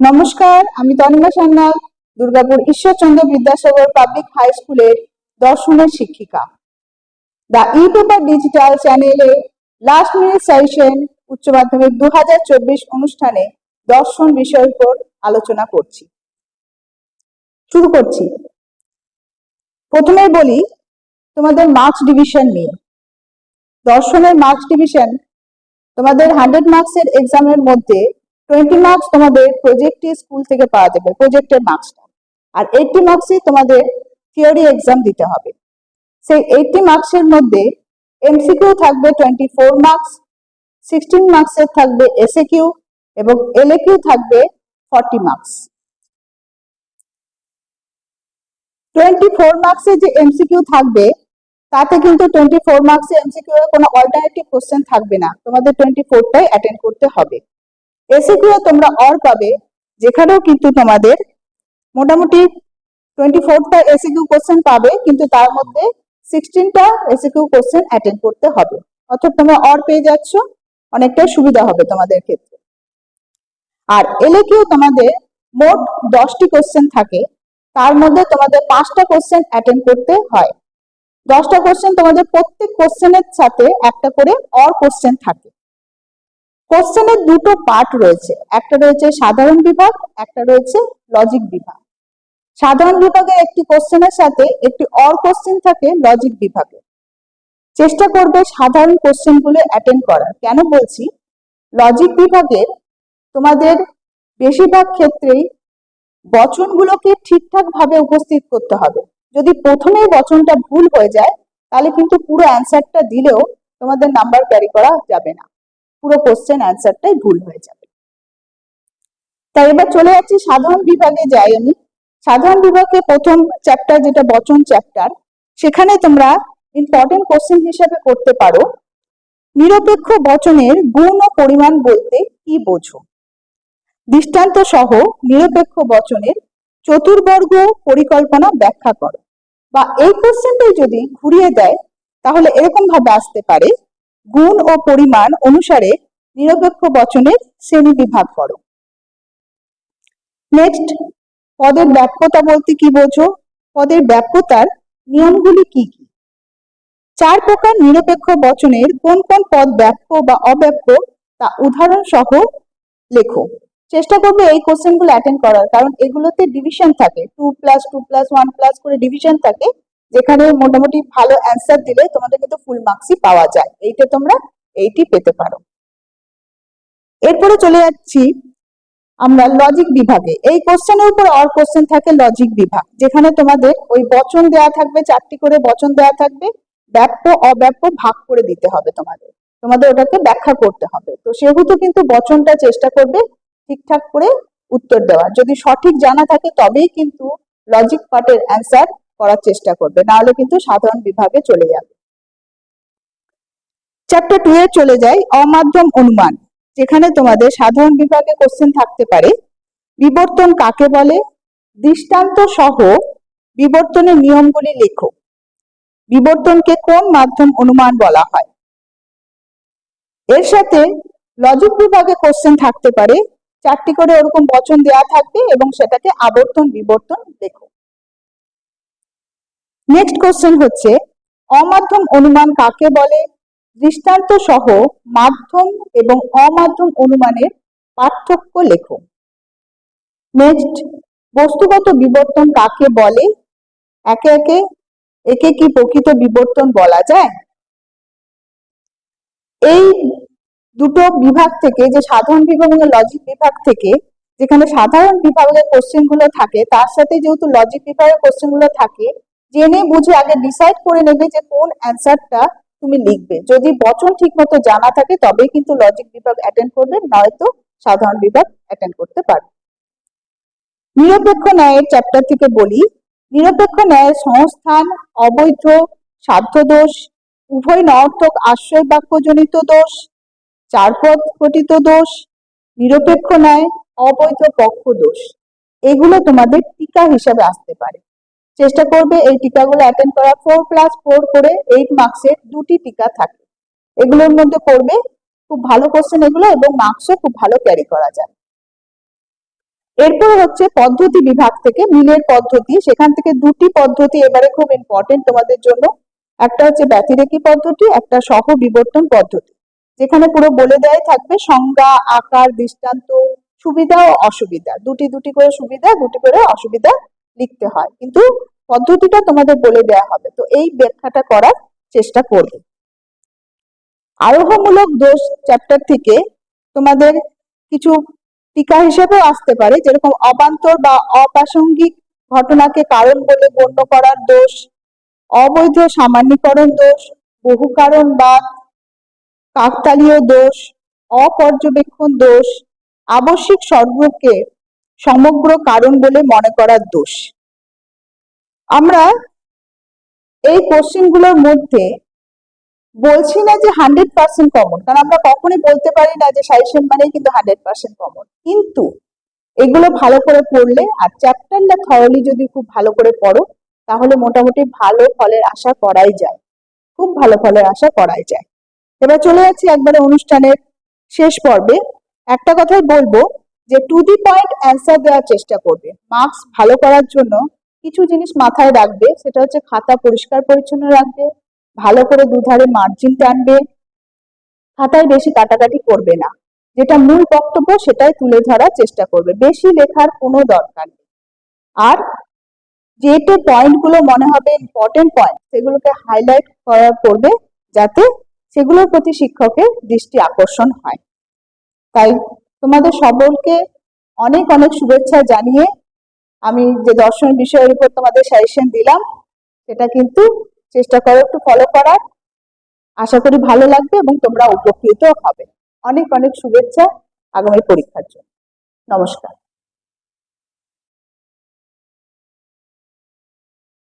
নমস্কার, আমি Tanima Sanyal, Durgapur Ishwarchandra Vidyasagar public high স্কুলের দর্শনের শিক্ষিকা। দ্য ই পেপার ডিজিটাল চ্যানেলে লাস্ট মিনিট সেশন উচ্চ মাধ্যমিক দু অনুষ্ঠানে দর্শন বিষয়ের উপর আলোচনা করছি। শুরু করছি। প্রথমে বলি, তোমাদের মার্কস ডিভিশন নিয়ে। দর্শনের মার্কস ডিভিশন তোমাদের হান্ড্রেড মার্কসের এক্সামের মধ্যে টোয়েন্টি মার্কস তোমাদের প্রজেক্টে স্কুল থেকে পাওয়া যাবে প্রজেক্টের মার্কসটা আর এইটটি মার্কসই তোমাদের থিওরি এক্সাম দিতে হবে। সেই এইটটি মার্কসের মধ্যে এমসিকিউ থাকবে টোয়েন্টি ফোর মার্কস সিক্সটিন মার্কসের থাকবে এসএ কিউ এবং এলএ কিউ থাকবে ফর্টি মার্কস টোয়েন্টি ফোর মার্কসের যে এমসিকিউ থাকবে, তাতে কিন্তু টোয়েন্টি ফোর মার্কসে এমসিকিউ এর কোনো অল্টারনেটিভ কোশ্চেন থাকবে না। তোমাদের টোয়েন্টি ফোরটাই অ্যাটেন্ড করতে হবে। এসিকিউ তোমরা অর পাবে, যেখানেও কিন্তু তোমাদের মোটামুটি টোয়েন্টি ফোরটা এসিকিউ কোশ্চেন পাবে, কিন্তু তার মধ্যে সিক্সটিনটা এসিকিউ কোশ্চেন অ্যাটেন্ড করতে হবে। অর্থাৎ তোমরা অর পেয়ে যাচ্ছ অনেকটাই সুবিধা হবে তোমাদের ক্ষেত্রে। আর এলে কিউ তোমাদের মোট দশটি কোশ্চেন থাকে, তার মধ্যে তোমাদের পাঁচটা কোশ্চেন অ্যাটেন্ড করতে হয়। দশটা কোশ্চেন তোমাদের প্রত্যেক কোশ্চেনের সাথে একটা করে অর কোশ্চেন থাকে। কোশ্চেনের দুটো পার্ট রয়েছে। একটা রয়েছে সাধারণ বিভাগ, একটা রয়েছে লজিক বিভাগ। সাধারণ বিভাগের একটি কোশ্চেনের সাথে একটি অর কোশ্চেন থাকে লজিক বিভাগে। চেষ্টা করবে সাধারণ কোশ্চেনগুলো অ্যাটেন্ড করার। কেন বলছি? লজিক বিভাগের তোমাদের বেশিরভাগ ক্ষেত্রেই বচনগুলোকে ঠিকঠাক ভাবে উপস্থিত করতে হবে। যদি প্রথমেই বচনটা ভুল হয়ে যায়, তাহলে কিন্তু পুরো অ্যান্সারটা দিলেও তোমাদের নাম্বার ক্যারি করা যাবে না। পুরো কোশ্চেন অ্যান্সারটাই ভুল হয়ে যাবে। তাই এবার চলে যাচ্ছি সাধারণ বিভাগে যাই আমি। সাধারণ বিভাগে প্রথম চ্যাপ্টার যেটা বচন চ্যাপ্টার সেখানে তোমরা ইম্পর্টেন্ট কোশ্চেন হিসেবে করতে পারো। নিরপেক্ষ বচনের গুণ ও পরিমাণ বলতে কি বোঝো? দৃষ্টান্ত সহ নিরপেক্ষ বচনের চতুর্বর্গ পরিকল্পনা ব্যাখ্যা করো। বা এই কোশ্চেনটাই যদি ঘুরিয়ে দেয়, তাহলে এরকম ভাবে আসতে পারে গুণ ও পরিমাণ অনুসারে নিরপেক্ষ বচনের শ্রেণি বিভাগ করো। নেক্সট পদের ব্যাপ্যতা বলতে কি বোঝো? পদের ব্যাপ্যতার নিয়মগুলি কি কি? চার প্রকার নিরপেক্ষ বচনের কোন কোন পদ ব্যাপ্য বা অব্যাপ্য তা উদাহরণ সহ লেখো। চেষ্টা করবে এই কোশ্চেনগুলো অ্যাটেন্ড করার, কারণ এগুলোতে ডিভিশন থাকে। Two plus two plus one plus করে ডিভিশন থাকে। যেখানে মোটামুটি ভালো অ্যান্সার দিলে তোমাদের কিন্তু ফুল মার্কসই পাওয়া যায়। এইটা তোমরা এইটি পেতে পারো। এরপরে চলে যাচ্ছি আমরা লজিক বিভাগে। এই কোশ্চেনের উপর অর কোশ্চেন থাকে লজিক বিভাগ, যেখানে তোমাদের ওই বচন দেয়া থাকবে, চারটি করে বচন দেয়া থাকবে, ব্যাপ্য, অব্যাপ্য ভাগ করে দিতে হবে তোমাদের। তোমাদের ওটাকে ব্যাখ্যা করতে হবে। তো সেহেতু কিন্তু বচনটা চেষ্টা করবে ঠিকঠাক করে উত্তর দেওয়ার। যদি সঠিক জানা থাকে তবেই কিন্তু লজিক পার্টের অ্যান্সার করার চেষ্টা করবে, নাহলে কিন্তু সাধারণ বিভাগে চলে যাবে। চ্যাপ্টার টু এ চলে যাই, অমাধ্যম অনুমান, যেখানে তোমাদের সাধারণ বিভাগে কোশ্চেন থাকতে পারে, বিবর্তন কাকে বলে? দৃষ্টান্ত সহ বিবর্তনের নিয়মগুলি লেখো। বিবর্তনকে কোন মাধ্যম অনুমান বলা হয়? এর সাথে লজিক বিভাগে কোশ্চেন থাকতে পারে, চারটি করে ওরকম বচন দেওয়া থাকবে এবং সেটাকে আবর্তন বিবর্তন লেখো। নেক্সট কোশ্চেন হচ্ছে, অমাধ্যম অনুমান কাকে বলে? দৃষ্টান্ত সহ মাধ্যম এবং অমাধ্যম অনুমানের পার্থক্য লেখো। নেক্সট বস্তুগত বিবর্তন কাকে বলে? একে একে একে কি প্রকৃত বিবর্তন বলা যায়? এই দুটো বিভাগ থেকে, যে সাধারণ বিভাগ এবং লজিক বিভাগ থেকে, যেখানে সাধারণ বিভাগের কোশ্চেনগুলো থাকে, তার সাথে যেহেতু লজিক বিভাগের কোশ্চেনগুলো থাকে জেনে বুঝে আগে ডিসাইড করে নেবে যে কোন অ্যান্সারটা তুমি লিখবে। যদি বচন ঠিক মতো জানা থাকে, তবেই কিন্তু লজিক বিভাগ অ্যাটেন্ড করবে, নয়তো সাধারণ বিভাগ অ্যাটেন্ড করতে পারবে। নিরপেক্ষ ন্যায়ের চ্যাপ্টার থেকে বলি। নিরপেক্ষ ন্যায়ের সংস্থান, অবৈধ, সাধ্য দোষ, উভয় নর্থক আশ্রয় বাক্যজনিত দোষ, চারপদ ঘটিত দোষ, নিরপেক্ষ ন্যায় অবৈধ পক্ষ দোষ। এগুলো তোমাদের টিকা হিসাবে আসতে পারে। চেষ্টা করবে এই টিকাগুলো অ্যাটেন্ড করা। ফোর প্লাস ফোর করে এইট মার্কসের দুটি টিকা থাকে। এগুলোর মধ্যে করবে খুব ভালো কোশ্চেন এগুলো এবং মার্কসও খুব ভালো ক্যারি করা যায়। এরপর হচ্ছে পদ্ধতি বিভাগ থেকে মিলের পদ্ধতি। সেখান থেকে দুটি পদ্ধতি এবারে খুব ইম্পর্টেন্ট তোমাদের জন্য। একটা হচ্ছে ব্যতিরেকি পদ্ধতি, একটা সহ বিবর্তন পদ্ধতি। যেখানে পুরো বলে দেয় থাকবে সংজ্ঞা, আকার, দৃষ্টান্ত, সুবিধা ও অসুবিধা। দুটি দুটি করে সুবিধা, দুটি করে অসুবিধা লিখতে হয়। কিন্তু পদ্ধতিটা তোমাদের বলে দেওয়া হবে। তো এই ব্যাখ্যাটা করার চেষ্টা করবে। আরোহমূলক দোষ চ্যাপ্টার থেকে তোমাদের কিছু টিকা হিসেবেও আসতে পারে। যেরকম অবান্তর বা অপ্রাসঙ্গিক ঘটনাকে কারণ বলে গণ্য করার দোষ, অবৈধ সামান্যীকরণ দোষ বহু কারণ বা কাকতালীয় দোষ, অপর্যবেক্ষণ দোষ, আবশ্যিক সর্বকে সমগ্র কারণ বলে মনে করার দোষ। আমরা এই কোশ্চেনগুলোর মধ্যে বলছি না যে হান্ড্রেড পার্সেন্ট কমন কারণ আমরা কখনোই বলতে পারি না যে সাজেশন মানেই কিন্তু হান্ড্রেড পার্সেন্ট কমন কিন্তু এগুলো ভালো করে পড়লে আর চ্যাপ্টারটা থরলি যদি খুব ভালো করে পড়ো, তাহলে মোটামুটি ভালো ফলের আশা করাই যায়। খুব ভালো ফলের আশা করাই যায়। এবার চলে যাচ্ছি একবারে অনুষ্ঠানের শেষ পর্বে। একটা কথাই বলব যে টু দি পয়েন্ট অ্যান্সার দেওয়ার চেষ্টা করবে। মার্কস ভালো করার জন্য কিছু জিনিস মাথায় রাখবে, সেটা হচ্ছে খাতা পরিষ্কার পরিচ্ছন্ন রাখবে, ভালো করে দুধারে মার্জিন টানবে, খাতায় বেশি কাটাকাটি করবে না। যেটা মূল বক্তব্য, সেটাই তুলে ধরার চেষ্টা করবে। বেশি লেখার কোনো দরকার নেই। আর যেটা পয়েন্টগুলো মনে হবে ইম্পর্টেন্ট পয়েন্ট সেগুলোকে হাইলাইট করা করবে যাতে সেগুলোর প্রতি শিক্ষকের দৃষ্টি আকর্ষণ হয়। তাই তোমাদের সকলকে অনেক অনেক শুভেচ্ছা জানিয়ে আমি যে দর্শন বিষয়ের উপর তোমাদের সাজেশন দিলাম, সেটা কিন্তু চেষ্টা করো একটু ফলো করার। আশা করি ভালো লাগবে এবং তোমরা উপকৃত হবে। অনেক অনেক শুভেচ্ছা আগামী পরীক্ষার জন্য। নমস্কার।